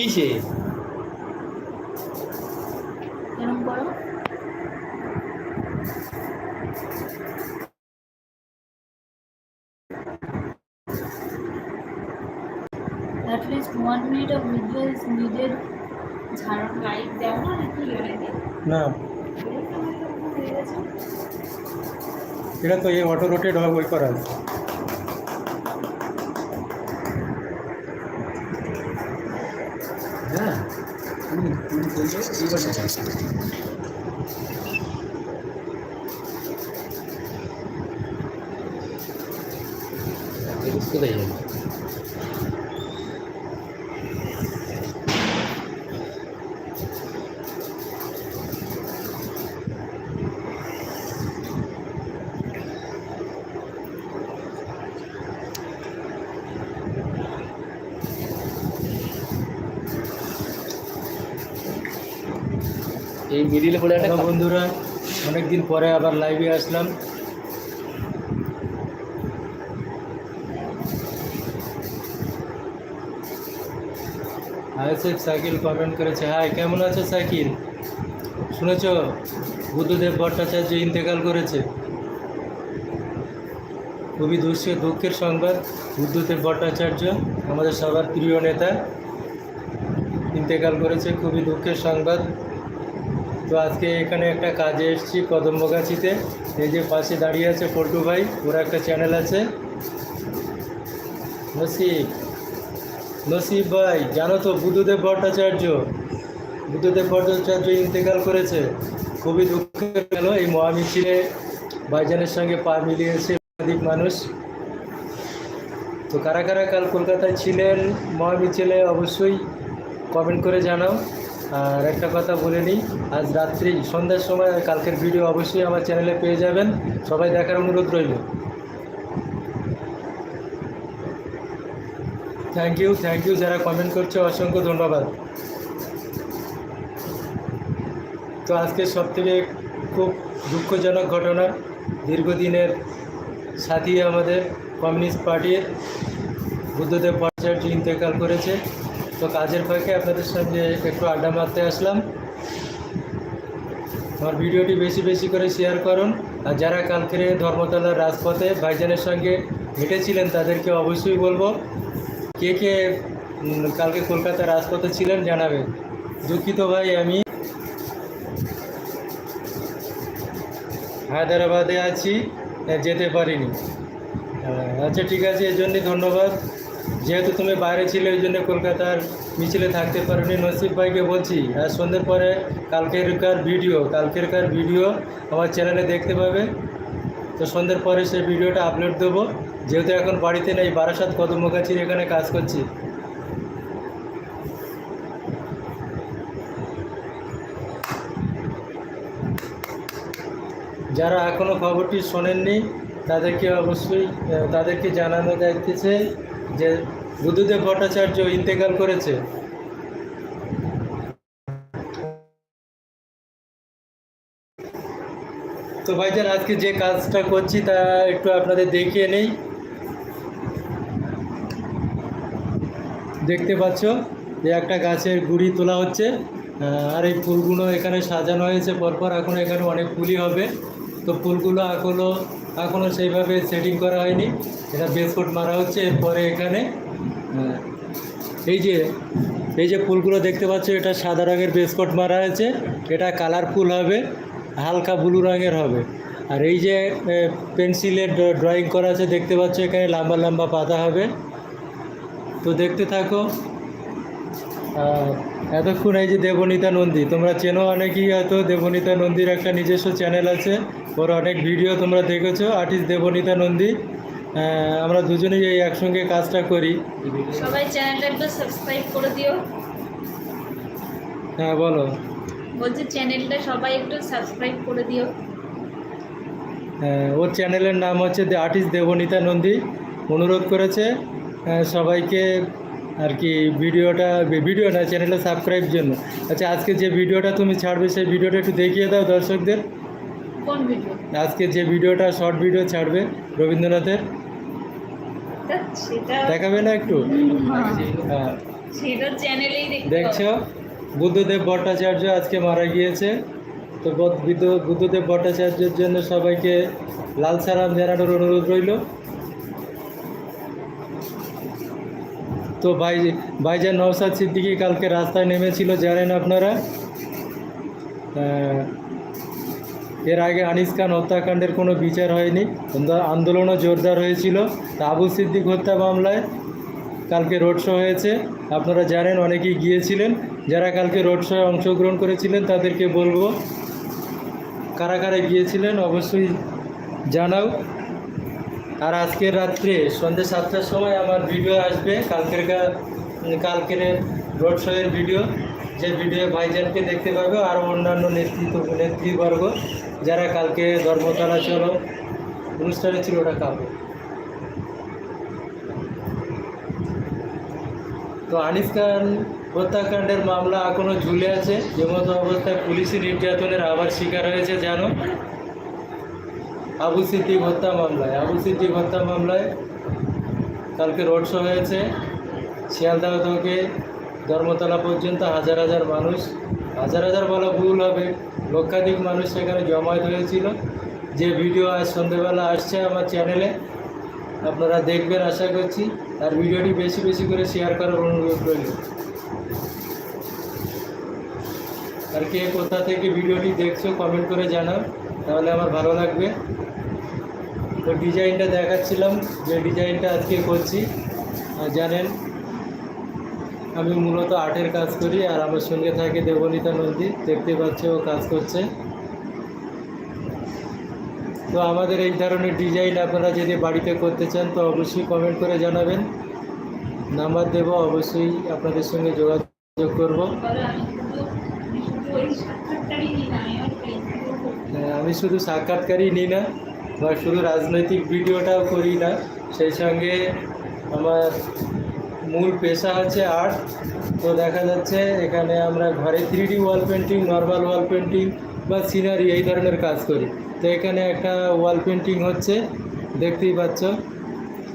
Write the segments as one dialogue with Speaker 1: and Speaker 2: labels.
Speaker 1: কিসে?
Speaker 2: at least one minute of video is needed. ঝাড় light দাও না নাকি লাইট
Speaker 3: না। এটা তো এই অটো রোটেট হবে ওই করা আছে।
Speaker 1: তুমি বললে এইবার দেখা যাচ্ছে। এগুলো মিডিলে পড়ে একটা
Speaker 3: বন্ধুরা অনেক দিন পরে আবার লাইভে আসলাম। আইএসএফ সাইকেল কমেন্ট করেছে হাই কেমন আছো সাইকেল শুনেছ? বুদ্ধদেব ভট্টাচার্য ইন্তেকাল করেছে। খুবই দুঃখের দুঃখের সংবাদ। বুদ্ধদেব ভট্টাচার্য, আমাদের সবার প্রিয় নেতা, ইন্তেকাল করেছে। খুবই দুঃখের সংবাদ। তো আজকে এখানে একটা কাজে এসেছি কদম্বগাছিতে এই যে পাশে দাঁড়িয়ে আছে পল্টু ভাই, ওর একটা চ্যানেল আছে। নসিব নসিব ভাই, জানো তো বুদ্ধদেব ভট্টাচার্য? বুদ্ধদেব ভট্টাচার্য ইন্তেকাল করেছে। খুবই দুঃখের গেল, এই মহামিছিলে ভাইজানের সঙ্গে পা মিলিয়েছে অধিক মানুষ। তো কারা কারা কাল কলকাতায় ছিলেন মহামিছিলে অবশ্যই কমেন্ট করে জানাও। আর একটা কথা বলে নিই, আজ রাত্রি, সন্ধ্যার সময় কালকের ভিডিও অবশ্যই আমার চ্যানেলে পেয়ে যাবেন। সবাই দেখার অনুরোধ রইল। থ্যাংক ইউ থ্যাংক ইউ যারা কমেন্ট করছে, অসংখ্য ধন্যবাদ। তো আজকে সব থেকে খুব দুঃখজনক ঘটনা, দীর্ঘদিনের সাথী আমাদের কমিউনিস্ট পার্টির বুদ্ধদেব ভট্টাচার্য ইন্তেকাল করেছে। তো কাজের ফাঁকে আপনাদের সঙ্গে একটু আড্ডা মারতে আসলাম। আমার ভিডিওটি বেশি বেশি করে শেয়ার করুন। আর যারা কালকের ধর্মতলার রাজপথে ভাইজানের সঙ্গে হেঁটেছিলেন, তাদেরকে অবশ্যই বলব, কে কে কালকে কলকাতার রাজপথে ছিলেন জানাবেন। দুঃখিত ভাই, আমি হায়দ্রাবাদে আছি, যেতে পারিনি। আচ্ছা ঠিক আছে এর জন্যই ধন্যবাদ। যেহেতু তুমি বাইরে ছিলে, ওই জন্য কলকাতার মিছিলে থাকতে পারোনি। নসিব ভাইকে বলছি আর সন্ধ্যের পরে কালকেরকার ভিডিও কালকেরকার ভিডিও আমার চ্যানেলে দেখতে পাবে। তো সন্ধ্যের পরে সেই ভিডিওটা আপলোড দেবো। যেহেতু এখন বাড়িতে নেই, বারাসাত কদমগাছির এখানে কাজ করছি। যারা এখনও খবরটি শোনেননি, তাদেরকে অবশ্যই তাদেরকে জানানো যাইতেছে যে বুদ্ধদেব ভট্টাচার্য ইন্তেকাল করেছে। তো ভাইজান, আজকে যে কাজটা করছি তা একটু আপনাদের দেখিয়ে নেই। দেখতে পাচ্ছ যে একটা গাছের গুড়ি তোলা হচ্ছে। আর এই ফুলগুলো এখানে সাজানো হয়েছে। পরপর এখন এখানে অনেক ফুলই হবে। তো ফুলগুলো এখনও এখনও সেইভাবে সেটিং করা হয়নি। এটা বেসকোট মারা হচ্ছে, এরপরে এখানে এই যে এই যে ফুলগুলো দেখতে পাচ্ছ, এটা সাদা রঙের বেসকট মারা হয়েছে। এটা কালারফুল হবে, হালকা ব্লু রঙের হবে। আর এই যে পেন্সিলের ড্রয়িং করা আছে, দেখতে পাচ্ছ, এখানে লম্বা লম্বা পাতা হবে। তো দেখতে থাকো এতক্ষণ এই যে দেবনীতা নন্দী, তোমরা চেনো অনেকেই, হয়তো দেবনীতা নন্দীর একটা নিজস্ব চ্যানেল আছে। ওর অনেক ভিডিও তোমরা দেখেছ আর্টিস্ট দেবনীতা নন্দী। আমরা দুজনেই এই একসঙ্গে কাজটা করি।
Speaker 2: সবাই চ্যানেলটা একটু সাবস্ক্রাইব করে দিও।
Speaker 3: হ্যাঁ বলো।
Speaker 2: বলছি চ্যানেলটা সবাই একটু সাবস্ক্রাইব করে দিও।
Speaker 3: হ্যাঁ, ওর চ্যানেলের নাম হচ্ছে দ্য আর্টিস্ট দেবনীতা নন্দী। অনুরোধ করেছে সবাইকে আর কি ভিডিওটা ভিডিও না চ্যানেলটা সাবস্ক্রাইব জন্য। আচ্ছা আজকে যে ভিডিওটা তুমি ছাড়বে সেই ভিডিওটা একটু দেখিয়ে দাও দর্শকদের।
Speaker 2: কোন ভিডিও
Speaker 3: আজকে যে ভিডিওটা শর্ট ভিডিও ছাড়বে রবীন্দ্রনাথের। দেখাবে না একটু? হ্যাঁ।
Speaker 2: চ্যানেলেই
Speaker 3: দেখছ? বুদ্ধদেব ভট্টাচার্য আজকে মারা গিয়েছে। তো বদ- বুদ্ধদেব ভট্টাচার্যের জন্য সবাইকে লাল সালাম জানানোর অনুরোধ রইল। তো ভাই ভাইজান নওসাদ সিদ্দিকি কালকে রাস্তায় নেমেছিল জানেন আপনারা? এর আগে আনিস খান হত্যাকাণ্ডের কোনো বিচার হয়নি। আন্দোলনও জোরদার হয়েছিল। তা আবু সিদ্দিক হত্যা মামলায় কালকে রোড শো হয়েছে। আপনারা জানেন, অনেকেই গিয়েছিলেন। যারা কালকে রোড শোয়ে অংশগ্রহণ করেছিলেন, তাদেরকে বলব কারা কারা গিয়েছিলেন, অবশ্যই জানাও। আর আজকের রাত্রে, সন্ধ্যে সাতটার সময় আমার ভিডিও আসবে, কালকের কালকের রোড শোয়ের ভিডিও। যে ভিডিও ভাইজানকে দেখতে পাবে আর অন্যান্য নেতৃত্ব নেতৃবর্গ। যারা কালকে ধর্মতলা চলো, অনুষ্ঠানে ছিল ওটা কাবে তো আনিস খান হত্যাকাণ্ডের মামলা এখনও ঝুলে আছে। যেমতো অবস্থায় পুলিশি নির্যাতনের আবার শিকার হয়েছে, জানো? আবু সিদ্দিক হত্যা মামলায়। আবু সিদ্দিক হত্যা মামলায় কালকে রোড শো হয়েছে। শিয়ালদাহ থেকে ধর্মতলা পর্যন্ত হাজার হাজার মানুষ। হাজার হাজার বলা ভুল হবে। লক্ষাধিক মানুষ সেখানে জমায়েত হয়েছিল। যে ভিডিও আজ সন্ধেবেলা আসছে আমার চ্যানেলে, আপনারা দেখবেন আশা করছি। আর ভিডিওটি বেশি বেশি করে শেয়ার করার অনুরোধ রইল। আর কে কোথা থেকে ভিডিওটি দেখছ কমেন্ট করে জানাও, তাহলে আমার ভালো লাগবে। তো ডিজাইনটা দেখাচ্ছিলাম, যে ডিজাইনটা আজকে করছি জানেন আমি মূলত আর্টের কাজ করি আর আমার সঙ্গে থাকে দেবনীতা নন্দী দেখতে পাচ্ছে ও কাজ করছে তো আমাদের এই ধরনের ডিজাইন আপনারা যদি বাড়িতে করতে চান তো অবশ্যই কমেন্ট করে জানাবেন নাম্বার দেব অবশ্যই আপনাদের সঙ্গে যোগাযোগ করব। হ্যাঁ, আমি শুধু সাক্ষাৎকারই নিই না বা শুধু রাজনৈতিক ভিডিওটাও করি না সেই সঙ্গে আমার মূল পেশা হচ্ছে আর্ট। তো দেখা যাচ্ছে এখানে আমরা ঘরে three D wall painting normal wall painting বা সিনারি এই ধরনের কাজ করি। তো এখানে একটা ওয়াল পেন্টিং হচ্ছে, দেখতেই পাচ্ছ।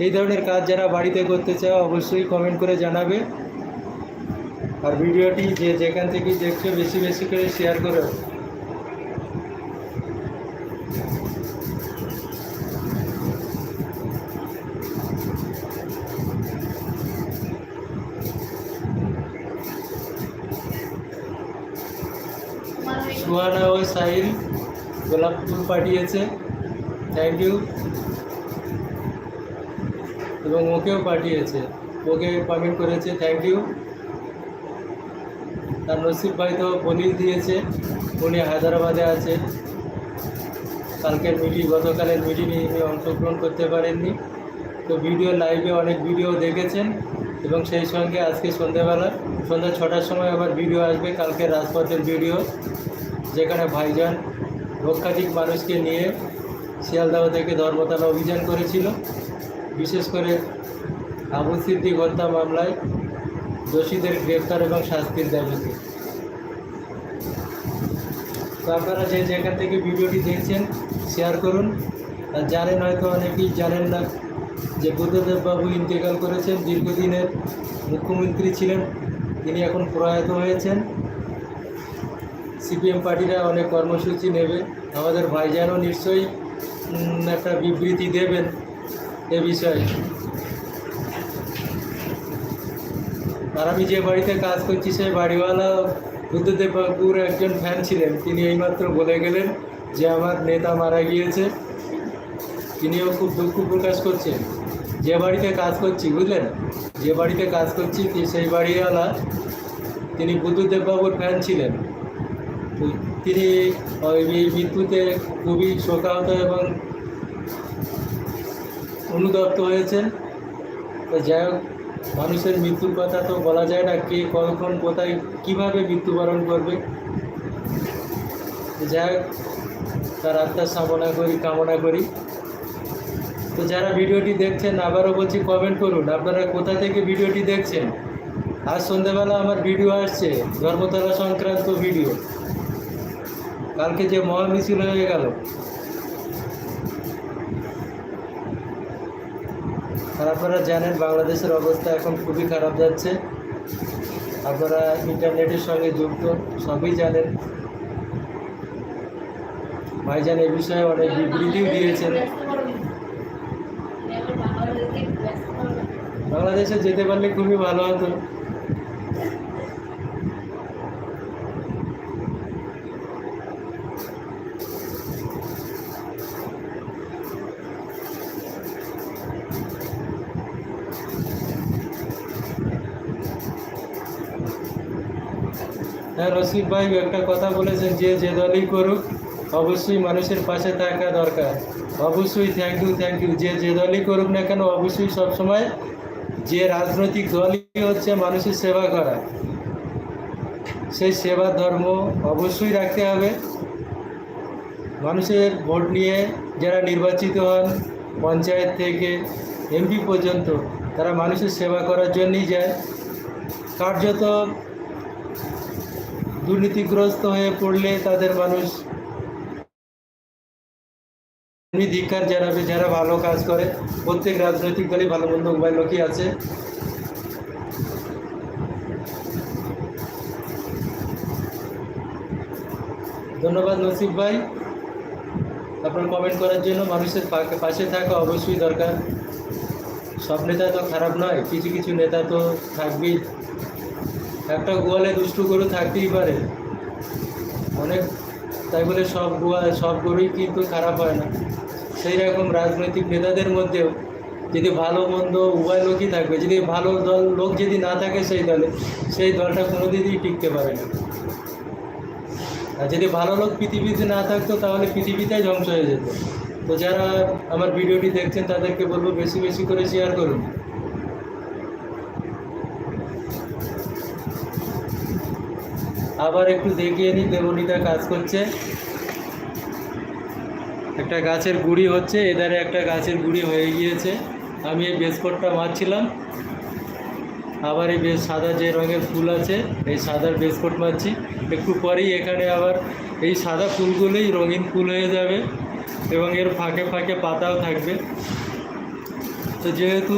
Speaker 3: এই ধরনের কাজ যারা বাড়িতে করতে চাও অবশ্যই কমেন্ট করে জানাবে। আর ভিডিওটি যে যেখান থেকে দেখছ, বেশি বেশি করে শেয়ার করো
Speaker 2: তোমার ওই
Speaker 3: সুহানা ও সাহিল গোলাপ ফুল পাঠিয়েছে। থ্যাংক ইউ এবং ওকেও পাঠিয়েছে। ওকে কমেন্ট করেছে। থ্যাংক ইউ তার নসিব ভাই তো বলেই দিয়েছে। উনি হায়দ্রাবাদে আছে। কালকের মিটিং, গতকালের মিটিংয়ে উনি অংশগ্রহণ করতে পারেননি। তো ভিডিও লাইভে অনেক ভিডিও দেখেছেন এবং সেই সঙ্গে আজকে সন্ধ্যেবেলা, সন্ধ্যা ছটার সময় আবার ভিডিও আসবে। কালকে রাজপথের ভিডিও যেখানে ভাইজান লক্ষাধিক মানুষকে নিয়ে শিয়ালদাহ থেকে ধর্মতলা অভিযান করেছিল। বিশেষ করে আবু সিদ্দিক হত্যা মামলায় দোষীদের গ্রেফতার এবং শাস্তির দাবিতে। তো আপনারা যে যেখান থেকে ভিডিওটি দেখছেন, শেয়ার করুন। আর জানেন হয়তো অনেকেই জানেন না যে বুদ্ধদেব বাবু ইন্তেকাল করেছেন, দীর্ঘদিনের মুখ্যমন্ত্রী ছিলেন। তিনি এখন প্রয়াত হয়েছেন। সিপিএম পার্টিরা অনেক কর্মসূচি নেবে। আমাদের ভাইজানও নিশ্চয়ই একটা বিবৃতি দেবেন এ বিষয়ে। আর আমি যে বাড়িতে কাজ করছি, সেই বাড়িওয়ালা বুদ্ধদেব বাবুর একজন ফ্যান ছিলেন। তিনি এইমাত্র বলে গেলেন যে, আমার নেতা মারা গিয়েছে। তিনিও খুব দুঃখ প্রকাশ করছেন। যে বাড়িতে কাজ করছি, বুঝলেন? যে বাড়িতে কাজ করছি সেই বাড়িওয়ালা, তিনি বুদ্ধদেব বাবুর ফ্যান ছিলেন। তিনি এই মৃত্যুতে খুবই শোকাহত এবং অনুদপ্ত হয়েছেন। তো যাই হোক, মানুষের মৃত্যুর কথা তো বলা যায় না কে, কখন, কোথায়, কীভাবে মৃত্যুবরণ করবে। যাই হোক, তার আত্মার কামনা করি কামনা করি। তো যারা ভিডিওটি দেখছেন, আবারও বলছি কমেন্ট করুন। আপনারা কোথা থেকে ভিডিওটি দেখছেন? আজ সন্ধ্যেবেলা আমার ভিডিও আসছে, ধর্মতলা সংক্রান্ত ভিডিও। কালকে যে মহামিছিল হয়ে গেল। আপনারা জানেন বাংলাদেশের অবস্থা এখন খুবই খারাপ যাচ্ছে। আপনারা ইন্টারনেটের সঙ্গে যুক্ত, সবই জানেন। ভাইজান এ বিষয়ে অনেক বিবৃতিও দিয়েছেন।
Speaker 2: বাংলাদেশে
Speaker 3: যেতে পারলে খুবই ভালো হতো। হ্যাঁ রসিক ভাই, একটা কথা বলেছেন যে যে দলই করুক, অবশ্যই মানুষের পাশে থাকা দরকার। অবশ্যই থ্যাংক ইউ থ্যাংক ইউ যে যে দলই করুক না কেন, অবশ্যই সবসময় যে রাজনৈতিক দলই হচ্ছে মানুষের সেবা করা। সেই সেবা ধর্ম অবশ্যই রাখতে হবে। মানুষের ভোট নিয়ে যারা নির্বাচিত হন, পঞ্চায়েত থেকে এমপি পর্যন্ত, তারা মানুষের সেবা করার জন্যই যায়। কার্যত দুর্নীতিগ্রস্ত হয়ে পড়লে তাদের মানুষ ধিক্কার জানাবে যারা ভালো কাজ করে, প্রত্যেক রাজনৈতিক দলই ভালো মন্দ উভয় লোকই আছে। ধন্যবাদ নসিব ভাই। আপনার কমেন্ট করার জন্য মানুষের পাশে থাকা অবশ্যই দরকার। সব নেতা তো খারাপ নয়, কিছু কিছু নেতা তো থাকবেই। একটা গোয়ালে দুষ্টু গরু থাকতেই পারে। অনেক তাই বলে সব গোয়া, সব গরুই কিন্তু খারাপ হয় না। সেই রকম রাজনৈতিক নেতাদের মধ্যেও যদি ভালো, মন্দ উভয় লোকই থাকবে, যদি ভালো দল, লোক যদি না থাকে সেই দলে, সেই দলটা কোনো দিনই টিকতে পারে না। আর যদি ভালো লোক পৃথিবীতে না থাকতো, তাহলে পৃথিবীটাই ধ্বংস হয়ে যেত। তো যারা আমার ভিডিওটি দেখছেন, তাদেরকে বলব বেশি বেশি করে শেয়ার করুন। আবার একটু দেখিয়ে নিই দেবনীতা কাজ করছে। একটা গাছের গুড়ি হচ্ছে, এধারে একটা গাছের গুড়ি হয়ে গিয়েছে। আমি এই বেসকটটা মারছিলাম। আবার এই বেশ সাদা যে রঙের ফুল আছে, এই সাদার বেসকট মারছি। একটু পরেই এখানে আবার এই সাদা ফুলগুলোই রঙিন ফুল হয়ে যাবে এবং এর ফাঁকে ফাঁকে পাতাও থাকবে। তো যেহেতু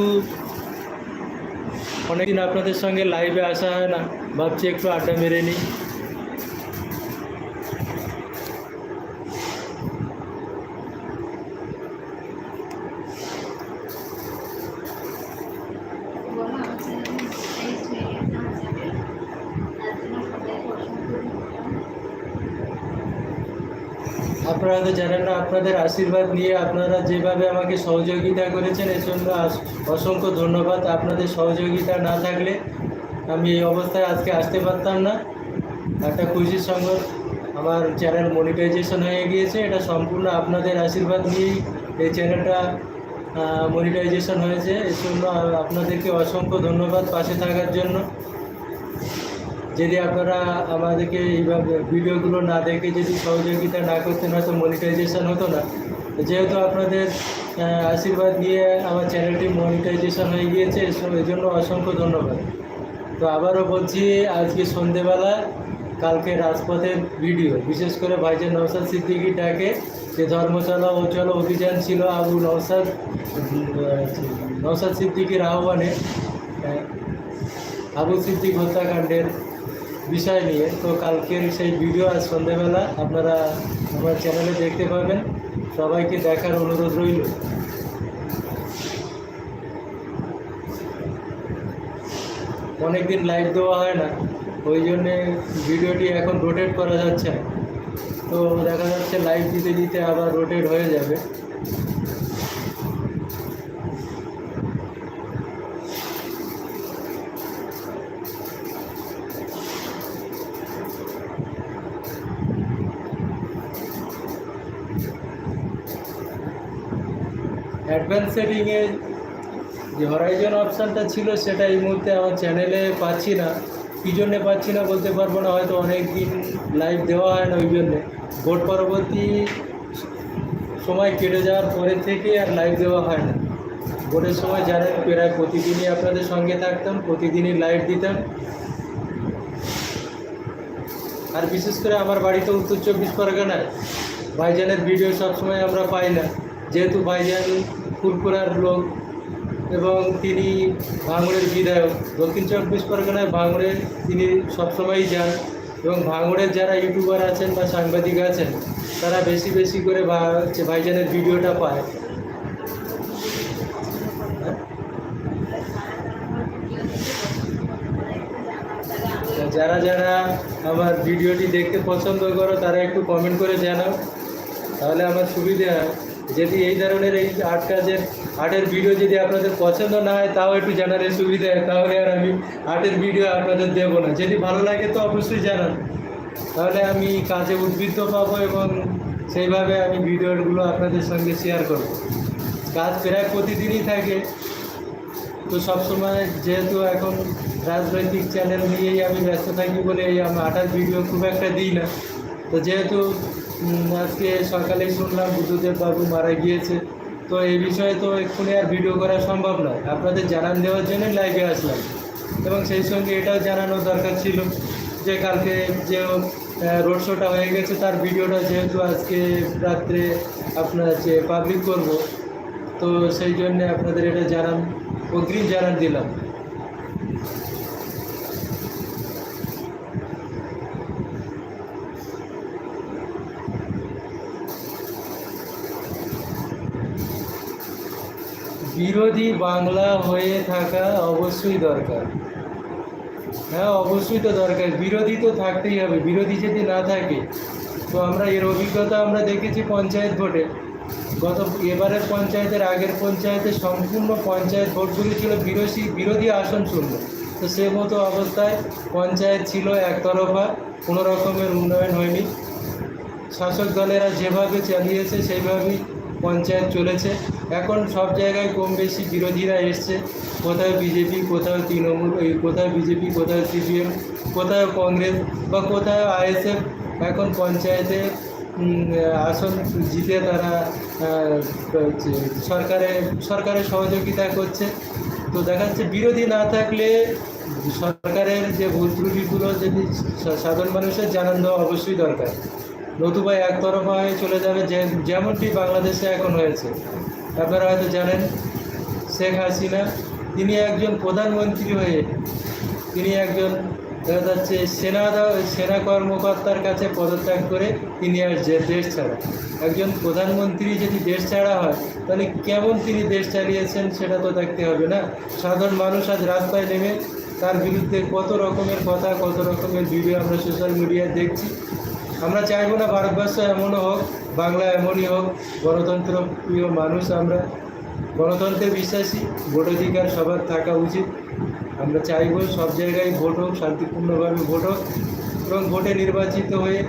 Speaker 3: অনেকদিন আপনাদের সঙ্গে লাইভে আসা হয় না, ভাবছি একটু আড্ডা মেরে নিই
Speaker 2: বলো আমার চ্যানেলে সাবস্ক্রাইব হয়ে গেছে আমার চ্যানেল তার জন্য সবাইকে অসংখ্য ধন্যবাদ
Speaker 3: আপনারা তো জানেন না আপনাদের আশীর্বাদ নিয়ে আপনারা যেভাবে আমাকে সহযোগিতা করেছেন, এর জন্য অসংখ্য ধন্যবাদ। আপনাদের সহযোগিতা না থাকলে আমি এই অবস্থায় আজকে আসতে পারতাম না। একটা খুশির সঙ্গে আমার চ্যানেল মনিটাইজেশন হয়ে গিয়েছে। এটা সম্পূর্ণ আপনাদের আশীর্বাদ নিয়েই এই চ্যানেলটা মনিটাইজেশন হয়েছে। এর জন্য আপনাদেরকে অসংখ্য ধন্যবাদ পাশে থাকার জন্য। যদি আপনারা আমাদেরকে এইভাবে ভিডিওগুলো না দেখে যদি সহযোগিতা না করতেন হয়তো মনিটাইজেশন হতো না। যেহেতু আপনাদের আশীর্বাদ নিয়ে আমার চ্যানেলটি মনিটাইজেশন হয়ে গিয়েছে এই জন্য অসংখ্য ধন্যবাদ। তো আবারও বলছি আজকে সন্ধেবেলা কালকে রাজপথের ভিডিও বিশেষ করে ভাইজান নৌসাদ সিদ্দিকি ডাকে যে ধর্ম চলো ও চলো অভিযান ছিল আবু নৌসাদ নৌসাদ সিদ্দিকির আহ্বানে আহ, আবু সিদ্দিক হত্যাকাণ্ডের বিষয় নিয়ে। তো কালকের সেই ভিডিও আজ সন্ধ্যেবেলা আপনারা আমার চ্যানেলে দেখতে পাবেন। সবাইকে দেখার অনুরোধ রইল। অনেকদিন লাইভ দেওয়া হয় না, ওই জন্যে ভিডিওটি এখন রোটেট করা যাচ্ছে না। তো দেখা যাচ্ছে লাইভ দিতে দিতে আবার রোটেট হয়ে যাবে। অ্যাডভান্স সেটিংয়ে যে হরাইজন অপশানটা ছিল সেটা এই মুহূর্তে আমার চ্যানেলে পাচ্ছি না। কী জন্যে পাচ্ছি না বলতে পারব না, হয়তো অনেক দিন লাইভ দেওয়া হয় না ওই জন্যে। ভোট পরবর্তী সময় কেটে যাওয়ার পরে থেকে আর লাইভ দেওয়া হয় না। ভোটের সময় জানেন, প্রায় প্রতিদিনই আপনাদের সঙ্গে থাকতাম, প্রতিদিনই লাইভ দিতাম। আর বিশেষ করে আমার বাড়িতে উত্তর চব্বিশ পরগনায়। ভাইজানের ভিডিও সবসময় আমরা পাই না। যেহেতু ভাইজান ফুলপুরার লোক এবং তিনি ভাঙড়ের বিধায়ক, দক্ষিণ চব্বিশ পরগনায় ভাঙড়ে তিনি সবসময়ই যান এবং ভাঙড়ের যারা ইউটিউবার আছেন বা সাংবাদিক আছেন, তারা বেশি বেশি করে ভাইজানের ভিডিওটা পায়। যারা যারা আমার ভিডিওটি দেখতে পছন্দ করো, তারা একটু কমেন্ট করে জানাও, তাহলে আমার সুবিধে হয়। যদি এই ধরনের এই আর্ট কাজের আর্টের ভিডিও যদি আপনাদের পছন্দ না হয়, তাও একটু জানালে সুবিধা হয় তাহলে আর আমি আর্টের ভিডিও আপনাদের দেবো না। যদি ভালো লাগে তো অবশ্যই জানান। তাহলে আমি কাজে উদ্বৃত্ত পাবো এবং সেইভাবে আমি ভিডিওগুলো আপনাদের সঙ্গে শেয়ার করব। কাজ প্রায় প্রতিদিনই থাকে। তো সবসময় যেহেতু এখন রাজনৈতিক চ্যানেল নিয়েই আমি ব্যস্ত থাকি বলে এই আমি আটার ভিডিও খুব একটা দিই না। তো যেহেতু আজকে সকালে শুনলাম বুদ্ধদেব বাবু মারা গিয়েছে। তো এই বিষয়ে তো এক্ষুনি আর ভিডিও করা সম্ভব নয়। আপনাদের জানান দেওয়ার জন্য লাইভে আসলাম। এবং সেই সঙ্গে এটাও জানানো দরকার ছিল যে কালকে যে রোড শোটা হয়ে গেছে, তার ভিডিওটা যেহেতু আজকে রাত্রে আপনার যে পাবলিক করব, তো সেই জন্যে আপনাদের এটা জানান, অগ্রিম জানান দিলাম। বিরোধী বাংলা হয়ে থাকা অবশ্যই দরকার। হ্যাঁ অবশ্যই তো দরকার। বিরোধী তো থাকতেই হবে। বিরোধী যদি না থাকে, তো আমরা এর অভিজ্ঞতা আমরা দেখেছি পঞ্চায়েত ভোটে। গত এবারের পঞ্চায়েতের আগের পঞ্চায়েতে সম্পূর্ণ পঞ্চায়েত ভোটগুলি ছিল বিরোধী বিরোধী আসন শূন্য। তো সে মতো অবস্থায় পঞ্চায়েত ছিল একতরফা, কোনো রকমের উন্নয়ন হয়নি। শাসক দলেরা যেভাবে চালিয়েছে, সেইভাবেই পঞ্চায়েত চলেছে। এখন সব জায়গায় কম বেশি বিরোধীরা এসছে। কোথাও বিজেপি কোথাও তৃণমূল, এই কোথাও বিজেপি কোথাও সিপিএম কোথাও কংগ্রেস বা কোথাও আইএসএফ, এখন পঞ্চায়েতে আসন জিতে তারা সরকারে, সরকারের সহযোগিতা করছে। তো দেখা যাচ্ছে বিরোধী না থাকলে সরকারের যে ভুল ত্রুটিগুলো যদি সাধারণ মানুষের জানান দেওয়া অবশ্যই দরকার। নতুবা একতরফা হয়ে চলে যাবে যেমনটি বাংলাদেশে এখন হয়েছে। আপনারা হয়তো জানেন, শেখ হাসিনা, তিনি একজন প্রধানমন্ত্রী হয়ে, তিনি একজন, দেখা যাচ্ছে, সেনা সেনা কর্মকর্তার কাছে পদত্যাগ করে তিনি আর যে দেশ ছাড়া। একজন প্রধানমন্ত্রী যদি দেশ ছাড়া হয়, তাহলে কেমন তিনি দেশ চালিয়েছেন সেটা তো দেখতে হবে না? সাধারণ মানুষ আজ রাস্তায় নেমে তার বিরুদ্ধে কত রকমের কথা, কত রকমের ভিডিও আমরা সোশ্যাল মিডিয়ায় দেখছি। আমরা চাইব না ভারতবর্ষ এমনও হোক, বাংলা এমনই হোক, গণতন্ত্র প্রিয় মানুষ আমরা। গণতন্ত্রে বিশ্বাসী ভোটাধিকার সবার থাকা উচিত। আমরা চাইব সব জায়গায় ভোট হোক, শান্তিপূর্ণভাবে ভোট হোক। এবং ভোটে নির্বাচিত হয়ে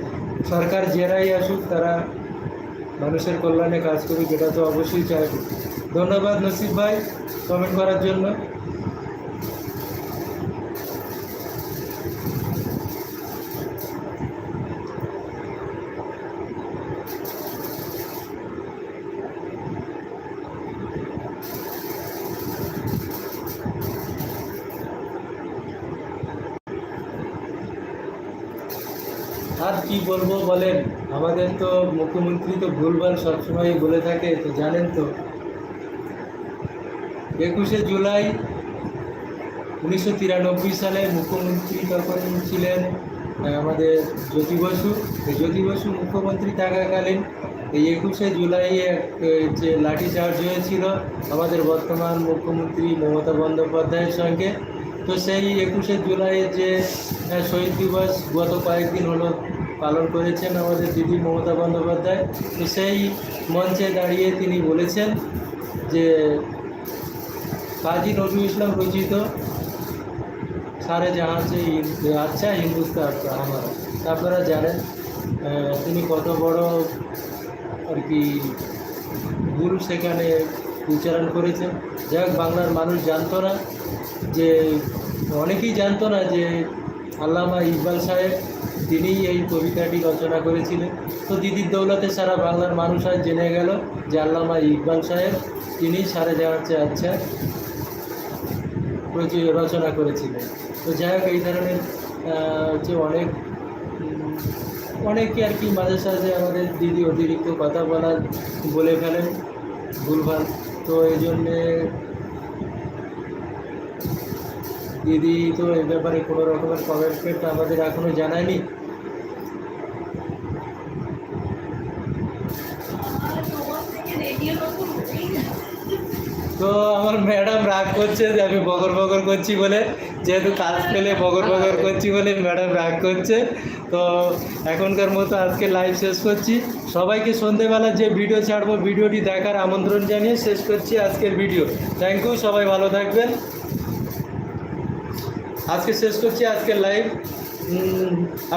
Speaker 3: সরকার জেরাই আসুক, তারা মানুষের কল্যাণে কাজ করুক, এটা তো অবশ্যই চাইব। ধন্যবাদ নসিব ভাই কমেন্ট করার জন্য আর কি বলব বলেন? আমাদের তো মুখ্যমন্ত্রী তো ভুলভাল সবসময় বলে থাকে, তো জানেন তো। একুশে জুলাই উনিশশো তিরানব্বই সালে মুখ্যমন্ত্রী তখন ছিলেন আমাদের জ্যোতি বসু। জ্যোতি বসু মুখ্যমন্ত্রী থাকাকালীন এই একুশে জুলাই যে লাঠিচার্জ হয়েছিল আমাদের বর্তমান মুখ্যমন্ত্রী মমতা বন্দ্যোপাধ্যায়ের সঙ্গে, তো সেই একুশে জুলাইয়ের যে শহীদ দিবস গত কয়েকদিন হলো পালন করেছেন আমাদের দিদি মমতা বন্দ্যোপাধ্যায়। তো সেই মঞ্চে দাঁড়িয়ে তিনি বলেছেন যে কাজী নজরুল ইসলাম রচিত সারে জাহাঁ সে আচ্ছা হিন্দুস্তান আমার। আপনারা জানেন তিনি কত বড় আর কি গুরু সেখানে উচ্চারণ করেছেন। যাই হোক, বাংলার মানুষ জানতো না যে, অনেকেই জানতো না যে আল্লামা ইকবাল সাহেব তিনিই এই কবিতাটি রচনা করেছিলেন। তো দিদির দৌলতে সারা বাংলার মানুষ আজ জেনে গেল যে আল্লামা ইকবাল সাহেব তিনিই সারে যাওয়াচ্ছে আচ্ছা রচি- রচনা করেছিলেন। তো যাই হোক, এই ধরনের হচ্ছে অনেক অনেকে আর কি মাঝে সাঝে আমাদের দিদি অতিরিক্ত কথা বলার বলে ফেলেন ভুলভাল। তো এই জন্যে দিদি তো এই ব্যাপারে কোনো রকমের কমেন্টমেন্ট আমাদের এখনও জানায়নি। তো আমার ম্যাডাম রাগ করছে যে আমি বগর বগর করছি বলে, যেহেতু কাজ পেলে বগর বগর করছি বলে ম্যাডাম রাগ করছে। তো এখনকার মতো আজকে লাইভ শেষ করছি। সবাইকে সন্ধেবেলা যে ভিডিও ছাড়বো ভিডিওটি দেখার আমন্ত্রণ জানিয়ে শেষ করছি আজকের ভিডিও থ্যাংক ইউ সবাই ভালো থাকবেন। আজকে শেষ করছি আজকের লাইভ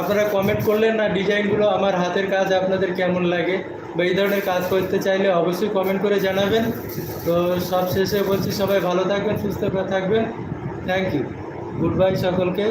Speaker 3: আপনারা কমেন্ট করলেন না ডিজাইনগুলো আমার হাতের কাজ, আপনাদের কেমন লাগে? বা এই ধরনের কাজ করতে চাইলে অবশ্যই কমেন্ট করে জানাবেন। তো সব শেষে বলছি, সবাই ভালো থাকবেন, সুস্থ থাকবেন। থ্যাংক ইউ গুড বাই সকলকে।